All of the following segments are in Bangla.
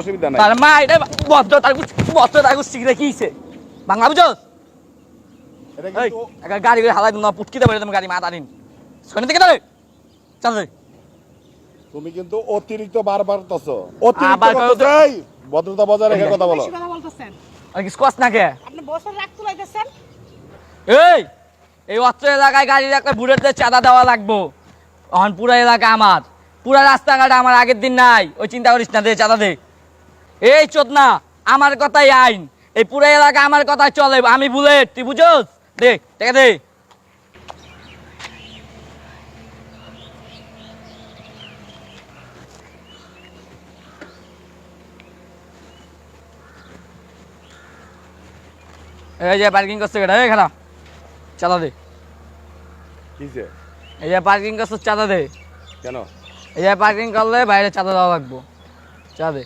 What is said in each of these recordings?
অসুবিধা নাই। তার মা এটা বদ্ধ তার বদ্ধ তার বাংলা বুঝো এটা গাড়ি করে হালাই না পুটকিতে পারে তুমি গাড়ি মা দাঁড়িন শোনে দাঁড়ে চল তুমি কিন্তু অতিরিক্ত বারবার তছো অতিরিক্ত ভদ্রতা বজায় রেখে কথা বলো। বেশি কথা বলতেছেন। আর কি স্কোয়াশ না কে? আপনি তুলাইতেছেন এই এই অত্র এলাকায় গাড়ি রাখলে বুড়েতে চাঁদা দেওয়া লাগবো। এখন পুরা এলাকা আমার। পুরা রাস্তাঘাট আমার আগের দিন নাই। ওই চিন্তা করিস না দে চাঁদা দে। এই চোদ না আমার কথাই আইন। এই পুরা এলাকা আমার কথাই চলে আমি বুলেট তুই বুঝোস? দে টাকা দে। এই যে পার্কিং করছে এটা এই খারাপ চাঁদা দে। কিসে এই যে পার্কিং করছে চাঁদা দে। কেন? এই যে পার্কিং করলে বাইরে চাঁদা দেওয়া লাগবো। চাঁদা দে।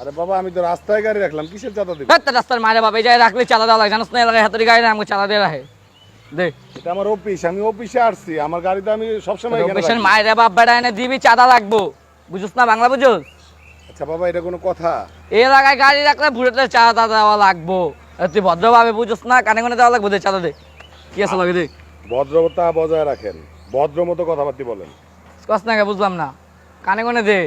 আরে বাবা আমি তো রাস্তায় গাড়ি রাখলাম কিসের চাঁদা দিবি? ধ্যাৎ, রাস্তার মারে বাবা এই জায়গায় রাখলে চাঁদা দেওয়া লাগে জানোস না এলাকায় হাতুড়ি গাড়ি না আমাকে চাঁদা দিয়ে রাখে দে। এটা আমার অফিস আমি অফিসে আসছি আমার গাড়িতে আমি সবসময় এখানে লোকেশন মায়ের বাপ বেড়া এনে দিবি চাঁদা লাগবো। বুঝুস না বাংলা বুঝুস? আচ্ছা বাবা এটা কোনো কথা। এই এলাকায় গাড়ি রাখলে ভুড়েতে চাঁদা দেওয়া লাগবো। তুই ভদ্রভাবে বুঝুস না কানে কানে দেওয়া লাগবো দে চাঁদা দে। কি আছে লাগে দে। ভদ্রতা বজায় রাখেন ভদ্র মতো কথাবার্তা বলেন। কস না বুঝলাম না। কানে কানে দে।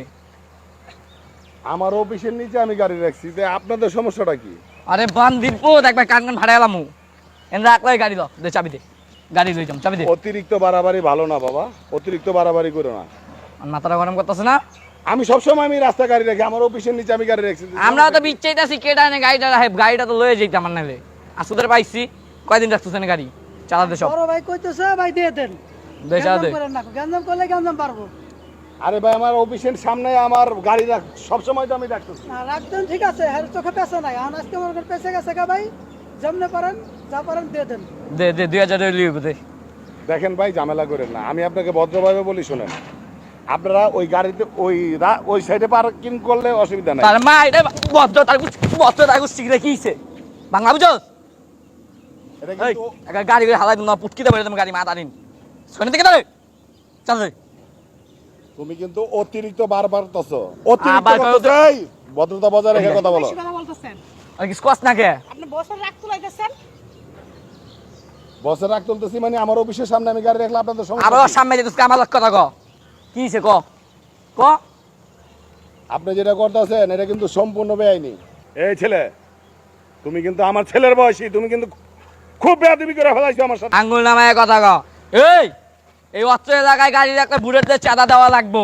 আমার অফিসের নিচে আমি গাড়ি রাখছি। তো আপনাদের সমস্যাটা কি? আরে বান দিব একবার কান কান ভাড়া এলাম এনে রাখলে গাড়ি দাও দে চাবি দে। গাড়ি লই যাম চাবি দে। অতিরিক্ত বাড়াবাড়ি ভালো না বাবা অতিরিক্ত বাড়াবাড়ি করো না। আর মাথাটা গরম করতেছে না? আমি সবসময় আমি রাস্তা গাড়ি রাখি আমার অফিসের নিচে আমি গাড়ি রাখছি। আমরা তো বিচ্ছাইতাছি কেটা এনে গাড়িটা রাখে গাড়িটা তো লয়ে যাইতাম আমার নালে আসুদের পাইছি কয়দিন রাখতেছেন গাড়ি? চালাতে সব। বড় ভাই কইতেছে ভাই দিয়ে দেন। দে চালা দে। না করলে গ্যাঞ্জাম পারব আরে ভাই আমার অফিসের সামনে আমার গাড়ি রাখ সবসময় তো আমি রাখতেছি। না রাখতেন ঠিক আছে হ্যাঁ চোখে পেছে নাই। এখন আজকে মনে করেন পেছে গেছে গা ভাই যেমনে পারেন যা পারেন দিয়ে দেন। দে দে দুই হাজার দে। দেখেন ভাই ঝামেলা করেন না। আমি আপনাকে ভদ্রভাবে বলি শুনেন। আপনারা ওই গাড়িতে ওই রা- ওই সাইডে পার্কিং করলে অসুবিধা নাই। তার মা এটা ভদ্র তার বদ্ধ তার শিখলে কি হইছে বাংলা বুঝোস? এটা কিন্তু গাড়ি করে হালাই না পুটকিতে পারে তুমি গাড়ি মা দাঁড়িন শোনে থেকে দাঁড়ে চাল তুমি কিন্তু অতিরিক্ত বারবার তছো অতিরিক্ত আবার কত- করতেছো। ভদ্রতা বজায় রেখে কথা বলো। বেশি কথা বলতেছেন। আর কি স্কোয়াশ না কে আপনি বছর রাগ তুলাইতেছেন? বসের রাখ তুলতেছি মানে আমার অফিসের সামনে আমি গাড়ি রাখলে আপনাদের সমস্যা আরও কি? সামনে যেতে আমার লক্ষ্য কথা ক কি হইছে ক? ক? আপনি যেটা করতেছেন এটা কিন্তু সম্পূর্ণ বেআইনি। এই ছেলে তুমি কিন্তু আমার ছেলের বয়সী তুমি কিন্তু খুব বেয়াদবি করে ফেলাইছো আমার সাথে। আঙ্গুল নামায় কথা ক। এই! এই অত্র এলাকায় গাড়ি রাখলে বুড়েতে চাঁদা দেওয়া লাগবো।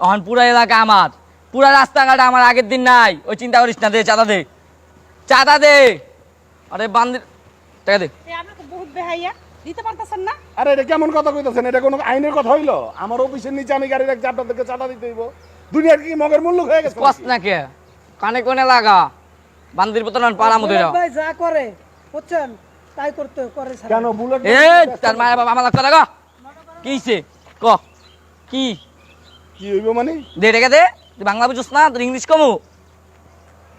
এখন পুরা এলাকা আমার। পুরা রাস্তাঘাট আমার আগের দিন নাই। ওই চিন্তা করিস না দে চাঁদা দে। চাঁদা দে। আরে বান্দির টাকা দে। এই আপনি তো বহুত বেহাইয়া। দিতে পারতেছেন না? আরে এটা কেমন কথা কইতেছেন? এটা কোনো আইনের কথা হইল? আমার অফিসের নিচে আমি গাড়ি রাখছি আপনাদেরকে চাঁদা দিতে হইব। দুনিয়ার কি মগের মূল্য হয়ে গেছে কষ্ট না কে কানে কোনে লাগা। বান্দির পাড়া ভাই যা করে বুঝছেন? তাই করতে করে ছাড়া। কেন বুলেট এ তার মায়ের বাবা আমার লাগতো লাগা কি হইছে? ক। কি? কি হইব মানে? দে দে। তুই বাংলা বুঝছ না তোর ইংলিশ কমু।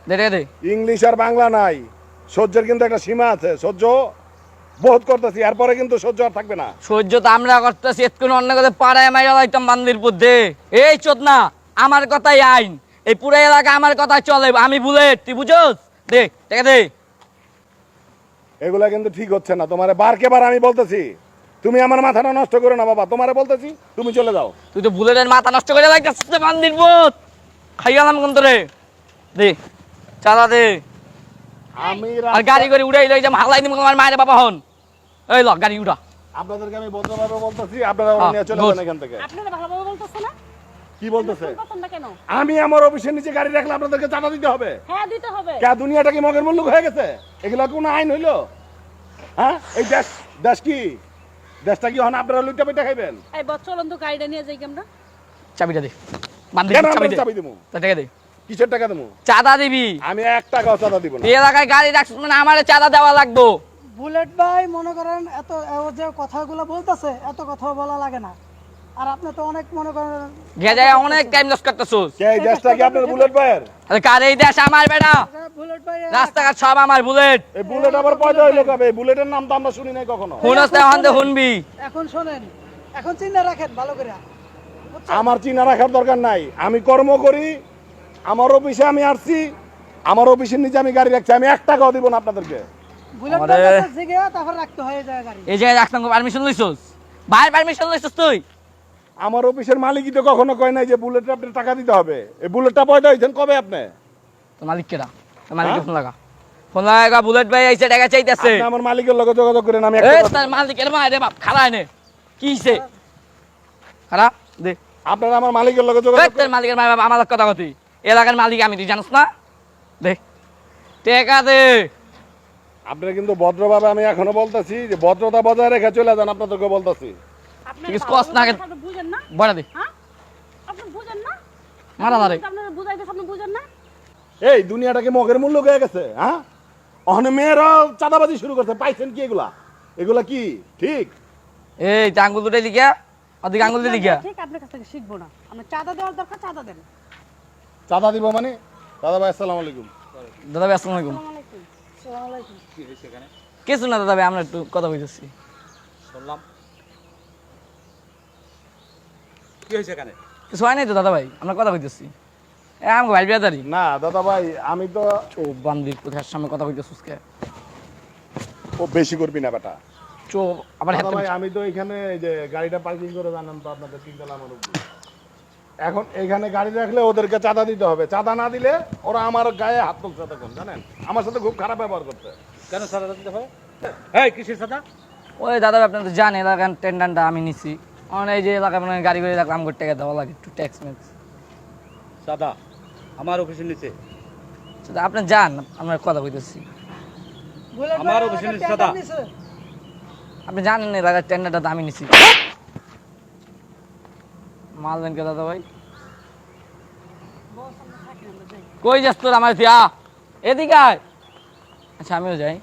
দে দে। ইংলিশ আর বাংলা নাই। সহ্যের কিন্তু একটা সীমা আছে। সহ্য বহুত করতেছি এরপরে কিন্তু সহ্য আর থাকবে না। সহ্য তো আমরা করতেছি এতক্ষণ অন্য কথা পাড়ায় মাইরা লাইতাম বান্দির দে এই চোদ না আমার কথাই আইন। এই পুরো এলাকা আমার কথা চলে আমি বুলেট তুই বুঝোস? দে দে। এগুলা কিন্তু ঠিক হচ্ছে না। তোমার বারকে বার আমি বলতেছি। তুমি আমার মাথাটা নষ্ট করো না বাবা তোমারে বলতেছি তুমি চলে যাও। তুই তো বুলেটের মাথা নষ্ট করে লাগতেছিস বান্দির পুত খাই গেলাম কোন তোরে? দে চালা দে। আমি আর গাড়ি করে উড়াই লই যাম হালাই দিম আমার মায়ের বাবা হন। এই ল গাড়ি উড়া আপনাদেরকে আমি ভদ্রভাবে বলতেছি আপনারা ওরা হ্যাঁ, নিয়ে চলে যান এখান থেকে। আপনারা ভালোভাবে বলতেছে না? কি বলতেছে? শুনতেছেন না কেন? আমি আমার অফিসের নিচে গাড়ি রাখলে আপনাদেরকে চাঁদা দিতে হবে। হ্যাঁ দিতে হবে। কে দুনিয়াটা কি মগের মূল্য হয়ে গেছে? এগুলা কোনো আইন হইল? হ্যাঁ এই দেশ দেশ কি? দেশটা কি হন আপনারা লুইটা খাইবেন? এই তো গাড়িটা নিয়ে যাই আমরা? চাবিটা দে। কেন চাবি দে। চাবি দেবো? টাকা দে। কিসের টাকা দেবো? চাঁদা দিবি। আমি এক টাকাও চাঁদা দিব না। এই এলাকায় গাড়ি রাখছিস মানে আমার চাঁদা দেওয়া লাগবো। বুলেট ভাই মনে করেন এত যে কথাগুলো বলতেছে এত কথা বলা লাগে না। আর আপনি তো অনেক মনে করেন গেজায় অনেক টাইম লস করতেছোস। এই দেশটা কি আপনার বুলেট ভাইয়ের? আরে কার এই দেশ? আমার বেটা। রাস্তাঘাট সব আমার বুলেট। এই বুলেট আবার পয়দা হইল কবে? বুলেটের নাম তো আমরা শুনি নাই কখনো। এখন শোনেন। এখন চিন্তা রাখেন ভালো করে। আমার চিনা রাখার দরকার নাই। আমি কর্ম করি আমার অফিসে আমি আসছি আমার অফিসের নিচে আমি গাড়ি রাখছি আমি এক টাকাও দিব না আপনাদেরকে। হয়ে এই জায়গায় রাখতাম পারমিশন লইছস? ভাই পারমিশন লইছস তুই? আমার অফিসের মালিকই তো কখনো কয় নাই যে বুলেটটা আপনি টাকা দিতে হবে। এই বুলেটটা পয়দা হয়েছেন কবে আপনি? তো মালিক মালিককে হ্যাঁ? ফোন লাগা। ফোন লাগা বুলেট ভাই আইছে টাকা চাইতেছে। আমার মালিকের লগে যোগাযোগ করেন আমি এই তার মালিকের মা রে বাপ খাড়া এনে। কি হইছে? খাড়া দে। আপনারা আমার মালিকের লগে যোগাযোগ তোর মালিকের মা বাপ আমার কথা কথি এলাকার মালিক আমি তুই জানিস না? দে। টাকা দে। আপনারা কিন্তু ভদ্রভাবে আমি এখনও বলতেছি যে ভদ্রতা বজায় রেখে চলে যান আপনাদেরকে বলতেছি। আপনি কষ্ট না বুঝেন না? বড়া দে। হ্যাঁ? আপনি বুঝেন না? মারা মারে আপনারা বুঝাইতেছে আপনি বুঝেন না? এই দুনিয়াটাকে মগের মূল্য হয়ে গেছে হ্যাঁ? অহনে মেয়েরা চাঁদাবাজি শুরু করছে পাইছেন কি এগুলা? এগুলা কি? ঠিক? এই আঙ্গুল দুটাই লিখা ওদিকে আঙ্গুল দিয়ে লিখা ঠিক আপনার কাছ থেকে শিখব না। আমরা চাঁদা দেওয়ার দরকার চাঁদা দেন। চাঁদা দিব মানে? দাদা ভাই আসসালামু আলাইকুম। দাদা ভাই আসসালামু আলাইকুম। আসসালামু আলাইকুম। কি হয়েছে এখানে? কিছু না দাদা ভাই? আমরা একটু কথা বলতেছি। শুনলাম। কি হয়েছে এখানে? কিছু হয় নাই তো দাদা ভাই? আমরা কথা কইতেছি এ আমাকে ভাই বিয়াদারি না দাদা ভাই আমি তো বান্দির কোথায় সামনে কথা ও বেশি করবি না বেটা। চো আবার দাদা হাতে ভাই আমি তো এখানে যে গাড়িটা পার্কিং করে জানান তো আপনাদের তিনতলা আমার উপরে। এখন এখানে গাড়ি রাখলে ওদেরকে চাঁদা দিতে হবে। চাঁদা না দিলে ওরা আমার গায়ে হাত তুলছে তখন জানেন? আমার সাথে খুব খারাপ ব্যবহার করছে কেন দিতে হয়? হ্যাঁ কিসের সাদা ওই দাদা আপনার তো জান এলাকার টেন্ডারটা আমি নিছি। অন এই যে এলাকায় মানে গাড়ি করে রাখলাম করে টাকা দেওয়া লাগে একটু ট্যাক্স ম্যাক্স সাদা আমার অফিসের নিচে। আপনি যান আমরা কথা কইতেছি আমার অফিসের এলাকার সাদা। আপনি জানেন না এলাকার টেন্ডারটা আমি নিছি। মাল দেন কে দাদা ভাই? কই যাস তোর আমার থিয়া এদিকে আয়। আচ্ছা আমিও যাই।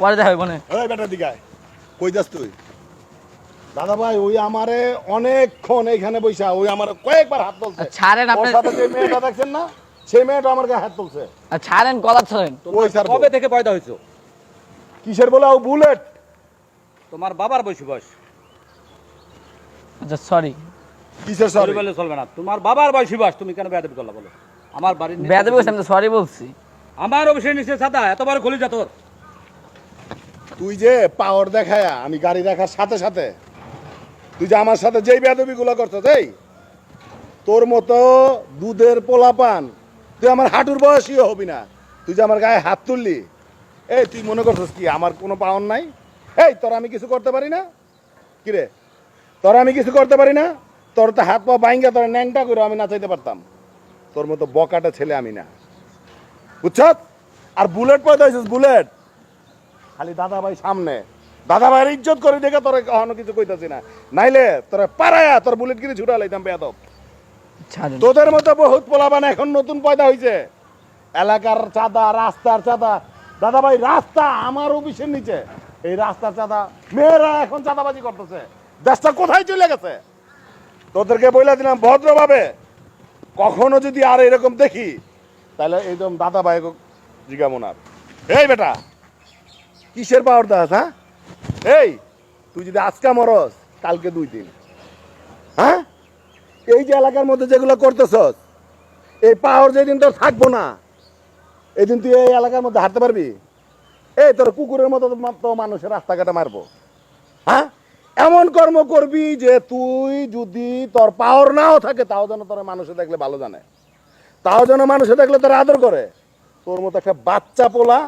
পরে দেখা হবে ওই বেটা দিঘায় কই যাস তুই? দাদা ভাই ওই আমারে অনেকক্ষণ এখানে বইসা ওই আমার কয়েকবার হাত তুলছে আর ছাড়েন ওর আপনি। সাথে যে মেয়েটা দেখছেন না সেই মেয়েটা আমার গায়ে হাত তুলছে। ছাড়েন কলা ছাড়েন ওই স্যার কবে থেকে পয়দা হয়েছো? কিসের বলে ও বুলেট? তোমার বাবার বয়সী বয়স। আচ্ছা সরি কিসের সরি বললে চলবে না। তোমার বাবার বয়সী বয়স তুমি কেন বেয়াদবি করলা বলো? আমার বাড়ির নিচে- বেয়াদে বলছি আমি তো সরি বলছি। আমার অফিসের নিচে সাদা এত বড় খলি যা তোর। তুই যে পাওয়ার দেখায়া আমি গাড়ি দেখার সাথে সাথে তুই যে আমার সাথে যেই বেয়াদবি গুলো করছ এই তোর মতো দুধের পোলাপান তুই আমার হাঁটুর বয়সীও হবি না। তুই যে আমার গায়ে হাত তুললি, এই তুই মনে করছিস কি আমার কোনো পাওয়ার নাই? এই, তোর আমি কিছু করতে পারি না? কিরে তোর আমি কিছু করতে পারি না? তোর তো হাত পা বাইঙ্গা তোর ন্যাংটা করে আমি নাচাইতে পারতাম। তোর মতো বকাটা ছেলে আমি না। বুঝছ? আর বুলেট পয়দা হয়েছিস, বুলেট। খালি দাদা ভাই সামনে। দাদা ভাইয়ের ইজ্জত করে দেখে তোর কখনো কিছু কইতাছি না। নাইলে তোর পাড়ায়া তোর বুলেট কিনে ছুটা লাইতাম বেয়াদব। তোদের মতো বহুত পোলাবান এখন নতুন পয়দা হয়েছে এলাকার চাঁদা, রাস্তার চাঁদা। দাদা ভাই রাস্তা আমার অফিসের নিচে। এই রাস্তার চাঁদা মেয়েরা এখন চাঁদাবাজি করতেছে। দেশটা কোথায় চলে গেছে? তোদেরকে বলে দিলাম ভদ্রভাবে। কখনো যদি আর এরকম দেখি, তাহলে একদম দাদা ভাই জিজ্ঞামন আর এই বেটা, কিসের পাওয়ার দাস হ্যাঁ? এই, তুই যদি আজকে মরস, কালকে দুই দিন। হ্যাঁ? এই যে এলাকার মধ্যে যেগুলো করতেছস এই পাওয়ার যেদিন তোর থাকব না এই দিন তুই এই এলাকার মধ্যে হাঁটতে পারবি? এই তোর কুকুরের মতো তো মানুষের রাস্তাঘাটে মারবো। হ্যাঁ? এমন কর্ম করবি যে তুই যদি তোর পাওয়ার নাও থাকে তাও যেন তোর মানুষে দেখলে ভালো জানে। তাও যেন মানুষে দেখলে তোর আদর করে। তোর মতো একটা বাচ্চা পোলা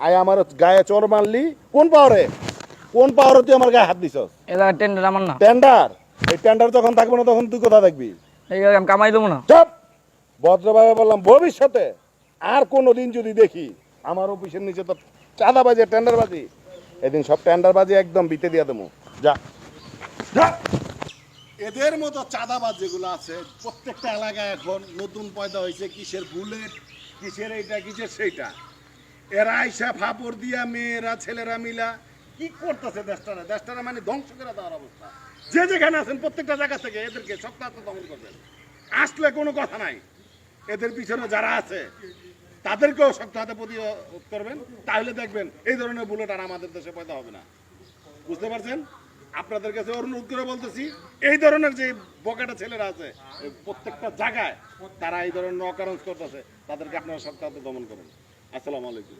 আয় আমার গায়ে চর মারলি। কোন পাওয়ারে? কোন পাওয়ারে তুই আমার গায়ে হাত দিছস? টেন্ডার আমার না। টেন্ডার এই টেন্ডার যখন থাকবে না তখন তুই কোথা দেখবি এই আমি কামাই দেবো না। চপ! ভদ্রভাবে বললাম ভবিষ্যতে আর কোনো দিন যদি দেখি আমার অফিসের নিচে তো চাঁদাবাজি টেন্ডারবাজি এদিন সব টেন্ডারবাজি একদম বিতে দিয়ে দেবো। যা। যা। এদের মতো চাঁদাবাজ যেগুলো আছে প্রত্যেকটা এলাকায় এখন নতুন পয়দা হয়েছে কিসের বুলেট কিসের এইটা কিসের সেইটা। এরা আইসা ফাপড় দিয়া মেয়েরা ছেলেরা মিলা কি করতেছে দেশটারা? দেশটারা মানে ধ্বংস করে দেওয়ার অবস্থা। যে যেখানে আছেন প্রত্যেকটা জায়গা থেকে এদেরকে সপ্তাহ দমন করবেন। আসলে কোনো কথা নাই। এদের পিছনে যারা আছে, তাদেরকেও শক্ত হাতে করবেন। তাহলে দেখবেন এই ধরনের বুলেট আর আমাদের দেশে পয়দা হবে না। বুঝতে পারছেন? আপনাদের কাছে অনুরোধ করে বলতেছি, এই ধরনের যে বকাটা ছেলেরা আছে প্রত্যেকটা জায়গায় তারা এই ধরনের অকারণ করতেছে, তাদেরকে আপনারা সব দমন করেন। আসসালামু আলাইকুম।